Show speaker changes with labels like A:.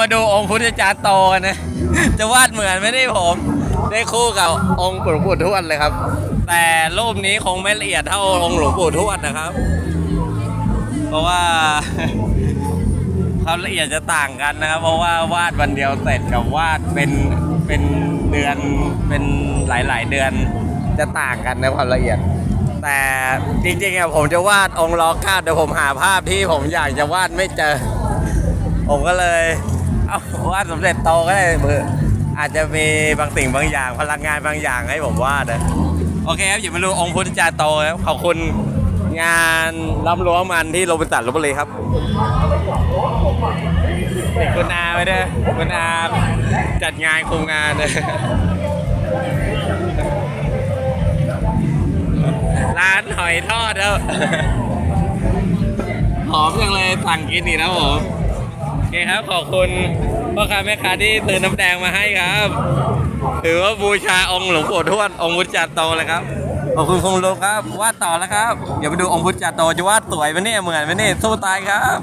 A: มาดูองค์พุทธจารย์โตกันนะ จะวาดเหมือนไม่ได้ผม ได้คู่กับองค์หลวงปู่ทวดเลยครับ แต่รูปนี้คงไม่ละเอียดเท่าองค์หลวงปู่ทวดนะครับ เพราะว่าความละเอียดจะต่างกันนะครับ เพราะว่าวาดวันเดียวเสร็จกับวาดเป็นเป็นเดือนเป็นหลาย ๆ เดือนจะต่างกันในความละเอียด แต่จริงๆอะผมจะวาดองค์ล้อคาดแต่ผมหาภาพที่ผมอยากจะวาดไม่เจอ ผมก็เลย เอาวาดสำเร็จโตก็ได้เพื่ออาจจะมีบางสิ่งบางอย่างพลังงานบางอย่างให้ผมวาดนะโอเคครับอย่ามาดูองค์พุทธจารย์โตครับขอบคุณงานล้ำรั้วมันที่โรบินสันลบบุรีครับคุณอาไปด้วยคุณอาจัดงานคุมงานเลยร้านหอยทอดครับหอมจังเลยสั่งกินอีกนะผม เคครับขอบคุณพ่อค้าแม่ค้าที่ซื้อน้ำแดงมาให้ครับ ถือว่าบูชาองค์หลวงปู่ทวดองค์พุทธจารย์โตเลยครับขอบคุณคงลูกครับวาดต่อแล้วครับ เดี๋ยวไปดูองค์พุทธจารย์โตจะวาดสวยไหมเนี่ยเหมือนไหมเนี่ยสู้ตายครับ